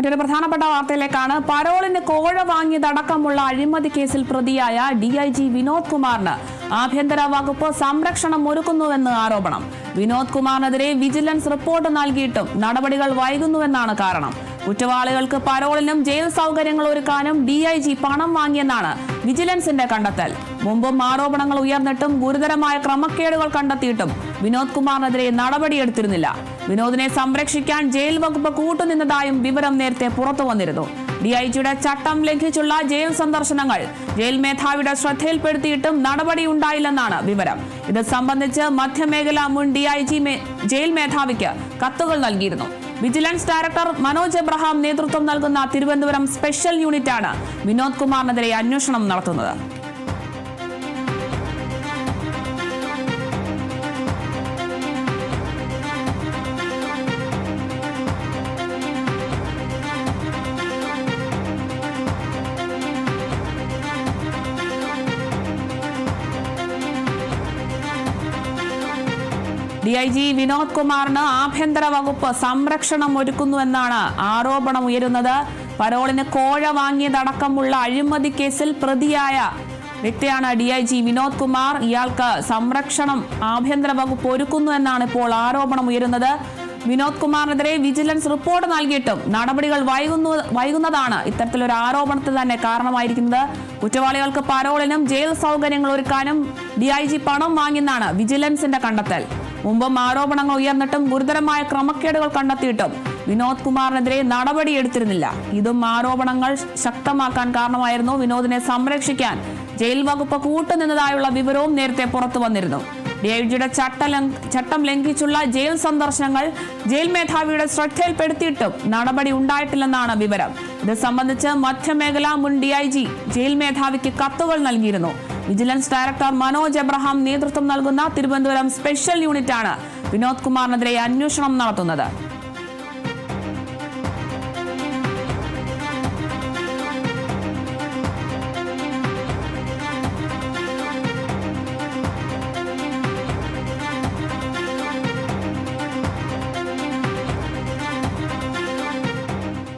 മറ്റൊരു പ്രധാനപ്പെട്ട വാർത്തയിലേക്കാണ്. പരോളിന് കോഴ വാങ്ങിയതടക്കമുള്ള അഴിമതി കേസിൽ പ്രതിയായ ഡി ഐ ജി വിനോദ് കുമാറിന് ആഭ്യന്തര വകുപ്പ് സംരക്ഷണം ഒരുക്കുന്നുവെന്ന് ആരോപണം. വിനോദ് കുമാറിനെതിരെ വിജിലൻസ് റിപ്പോർട്ട് നൽകിയിട്ടും നടപടികൾ വൈകുന്നുവെന്നാണ് കാരണം. കുറ്റവാളികൾക്ക് പരോളിനും ജയിൽ സൗകര്യങ്ങൾ ഒരുക്കാനും ഡി ഐ ജി പണം വാങ്ങിയെന്നാണ് വിജിലൻസിന്റെ കണ്ടെത്തൽ. മുമ്പും ആരോപണങ്ങൾ ഉയർന്നിട്ടും ഗുരുതരമായ ക്രമക്കേടുകൾ കണ്ടെത്തിയിട്ടും വിനോദ് കുമാറിനെതിരെ നടപടിയെടുത്തിരുന്നില്ല. വിനോദിനെ സംരക്ഷിക്കാൻ ജയിൽ വകുപ്പ് കൂട്ടുനിന്നതായും വിവരം നേരത്തെ പുറത്തു വന്നിരുന്നു. ഡി ഐ ജിയുടെ ചട്ടം ലംഘിച്ചുള്ള ജയിൽ സന്ദർശനങ്ങൾ ജയിൽ മേധാവിയുടെ ശ്രദ്ധയിൽപ്പെടുത്തിയിട്ടും നടപടിയുണ്ടായില്ലെന്നാണ് വിവരം. ഇത് സംബന്ധിച്ച് മധ്യമേഖല മുൻ ഡി ഐ ജി ജയിൽ മേധാവിക്ക് കത്തുകൾ നൽകിയിരുന്നു. വിജിലൻസ് ഡയറക്ടർ മനോജ് എബ്രഹാം നേതൃത്വം നൽകുന്ന തിരുവനന്തപുരം സ്പെഷ്യൽ യൂണിറ്റാണ് വിനോദ് കുമാറിനെതിരെ അന്വേഷണം നടത്തുന്നത്. ഡി ഐ ജി വിനോദ് കുമാറിന് ആഭ്യന്തര വകുപ്പ് സംരക്ഷണം ഒരുക്കുന്നുവെന്നാണ് ആരോപണം ഉയരുന്നത്. പരോളിന് കോഴ വാങ്ങിയതടക്കമുള്ള അഴിമതി കേസിൽ പ്രതിയായ വ്യക്തിയാണ് D I G Vinod Kumar. ഇയാൾക്ക് സംരക്ഷണം ആഭ്യന്തര വകുപ്പ് ഒരുക്കുന്നു എന്നാണ് ഇപ്പോൾ ആരോപണം ഉയരുന്നത്. വിനോദ് കുമാറിനെതിരെ വിജിലൻസ് റിപ്പോർട്ട് നൽകിയിട്ടും നടപടികൾ വൈകുന്നു വൈകുന്നതാണ് ഇത്തരത്തിലൊരു ആരോപണത്തിന് തന്നെ കാരണമായിരിക്കുന്നത്. കുറ്റവാളികൾക്ക് പരോളിനും ജയിൽ സൗകര്യങ്ങൾ ഒരുക്കാനും ഡി ഐ ജി പണം വാങ്ങിയെന്നാണ് വിജിലൻസിന്റെ കണ്ടെത്തൽ. മുമ്പും ആരോപണങ്ങൾ ഉയർന്നിട്ടും ഗുരുതരമായ ക്രമക്കേടുകൾ കണ്ടെത്തിയിട്ടും വിനോദ് കുമാറിനെതിരെ നടപടിയെടുത്തിരുന്നില്ല ഇതും ആരോപണങ്ങൾ ശക്തമാക്കാൻ കാരണമായിരുന്നു. വിനോദിനെ സംരക്ഷിക്കാൻ ജയിൽ വകുപ്പ് കൂട്ടുനിന്നതായുള്ള വിവരവും നേരത്തെ പുറത്തു വന്നിരുന്നു. ഡിഐജിയുടെ ചട്ട ലംഘിച്ചുള്ള ജയിൽ സന്ദർശനങ്ങൾ ജയിൽ മേധാവിയുടെ ശ്രദ്ധയിൽപ്പെടുത്തിയിട്ടും നടപടി ഉണ്ടായിട്ടില്ലെന്നാണ് വിവരം. ഇത് സംബന്ധിച്ച് മധ്യമേഖല മുൻ ഡിഐജി ജയിൽ മേധാവിക്ക് കത്തുകൾ നൽകിയിരുന്നു. വിജിലൻസ് ഡയറക്ടർ മനോജ് എബ്രഹാം നേതൃത്വം നൽകുന്ന തിരുവനന്തപുരം സ്പെഷ്യൽ യൂണിറ്റാണ് വിനോദ് കുമാറിനെതിരെ അന്വേഷണം നടത്തുന്നത്.